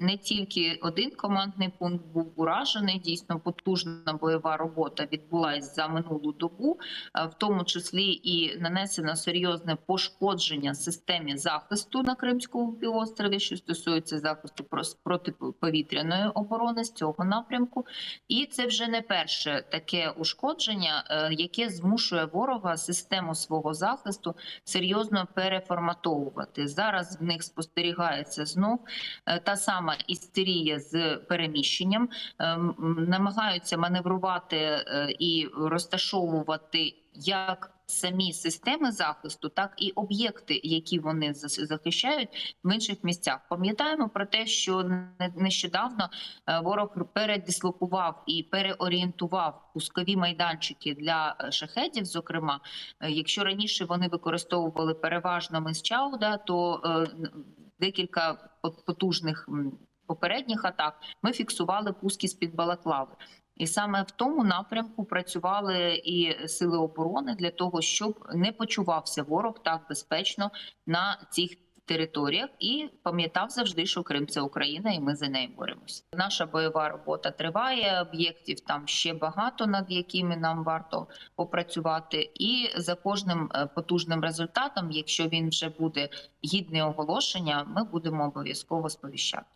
не тільки один командний пункт був уражений. Дійсно, потужна бойова робота відбулася за минулу добу, е, в тому числі і нанесено серйозне пошкодження системі захисту на Кримському півострові, що стосується захисту протиповітряної оборони з цього напрямку. І це вже не перше таке ушкодження, е, яке змушує ворога систему свого захисту серйозно переформатовувати. Зараз в них спостерігається знов е, та сама істерія з переміщенням, Е, намагаються маневрувати е, і розташовувати як самі системи захисту, так і об'єкти, які вони захищають в інших місцях. Пам'ятаємо про те, що не- нещодавно е, ворог передислокував і переорієнтував пускові майданчики для шахедів. Зокрема, якщо раніше вони використовували переважно мисчауда, то декілька по- потужних попередніх атак ми фіксували пуски з під балаклави. І саме в тому напрямку працювали і сили оборони для того, щоб не почувався ворог так безпечно на цих територіях, і пам'ятав завжди, що Крим це Україна, і ми за нею боремося. Наша бойова робота триває. Об'єктів там ще багато, над якими нам варто попрацювати. І за кожним е, потужним результатом, якщо він вже буде гідне оголошення, ми будемо обов'язково сповіщати.